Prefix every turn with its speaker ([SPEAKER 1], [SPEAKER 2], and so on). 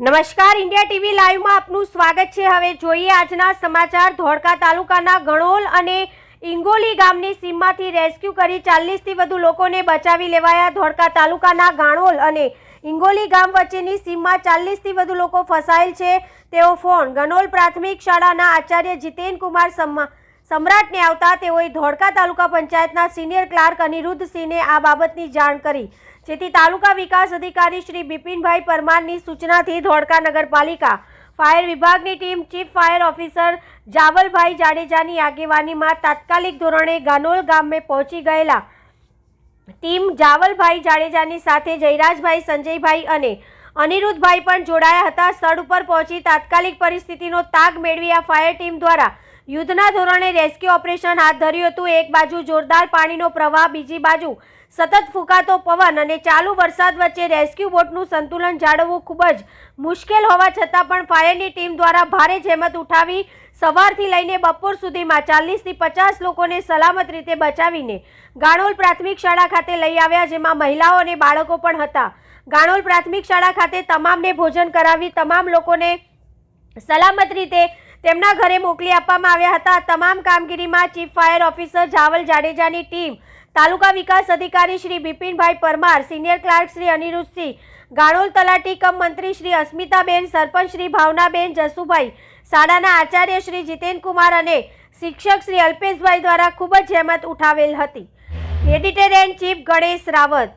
[SPEAKER 1] નમસ્કાર, India TV લાઈવમાં આપનું સ્વાગત છે. હવે જોઈએ આજના સમાચાર. ધોળકા તાલુકાના ગણોલ અને ઇંગોલી ગામની સીમમાંથી રેસ્ક્યુ કરી ચાલીસથી વધુ લોકોને બચાવી લેવાયા ધોળકા તાલુકાના ગાણોલ અને ઇંગોલી ગામ વચ્ચેની સીમમાં ચાલીસથી વધુ લોકો ફસાયેલ છે. તેઓ ફોન. ગણોલ પ્રાથમિક શાળાના આચાર્ય જીતેન કુમાર સમા સમ્રાટને આવતા તેઓએ ધોળકા તાલુકા પંચાયતના સિનિયર ક્લાર્ક અનિરુદ્ધસિંહને આ બાબતની જાણ કરી. જેથી તાલુકા વિકાસ અધિકારી શ્રી બિપિનભાઈ પરમારની સૂચનાથી ધોળકા નગરપાલિકા ફાયર વિભાગની team chief fire officer Javalbhai જાડેજાની આગેવાનીમાં તાત્કાલિક ધોરણે ગાનોલ ગામે પહોંચી ગયેલા ટીમ જાવલભાઈ જાડેજાની સાથે જયરાજભાઈ સંજયભાઈ અને અનિરુદ્ધભાઈ પણ જોડાયા હતા. સ્થળ ઉપર પહોંચી તાત્કાલિક પરિસ્થિતિનો તાગ મેળવી આ ફાયર ટીમ દ્વારા યુદ્ધના ધોરણે રેસ્ક્યુ ઓપરેશન હાથ ધર્યું હતું. એક બાજુ જોરદાર પાણીનો પ્રવાહ, બીજી બાજુ સતત ફૂંકાતો પવન અને ચાલુ વરસાદ વચ્ચે રેસ્ક્યુ બોટનું સંતુલન જાળવવું ખૂબ જ મુશ્કેલ હોવા છતાં પણ ફાયરની ટીમ દ્વારા ભારે જહેમત ઉઠાવી સવારથી લઈને બપોર સુધીમાં ચાલીસથી પચાસ લોકોને સલામત રીતે બચાવીને ગાણોલ પ્રાથમિક શાળા ખાતે લઈ આવ્યા, જેમાં મહિલાઓ અને બાળકો પણ હતા. ગાણોલ પ્રાથમિક શાળા ખાતે તમામને ભોજન કરાવી તમામ લોકોને સલામત રીતે તેમના ઘરે મોકલી આપવામાં આવ્યા હતા. તમામ કામગીરીમાં ચીફ ફાયર ઓફિસર જાવલ જાડેજાની ટીમ, તાલુકા વિકાસ અધિકારી શ્રી બિપિનભાઈ પરમાર, સિનિયર ક્લાર્ક શ્રી અનિરુદ્ધસિંહ ગાણોલ તલાટી કમ મંત્રી શ્રી અસ્મિતાબેન, સરપંચ શ્રી ભાવનાબેન જસુભાઈ, શાળાના આચાર્ય શ્રી જીતેનકુમાર અને શિક્ષક શ્રી અલ્પેશભાઈ દ્વારા ખૂબ જ જહેમત ઉઠાવેલ હતી. Editor and chief Ganesh Rawat.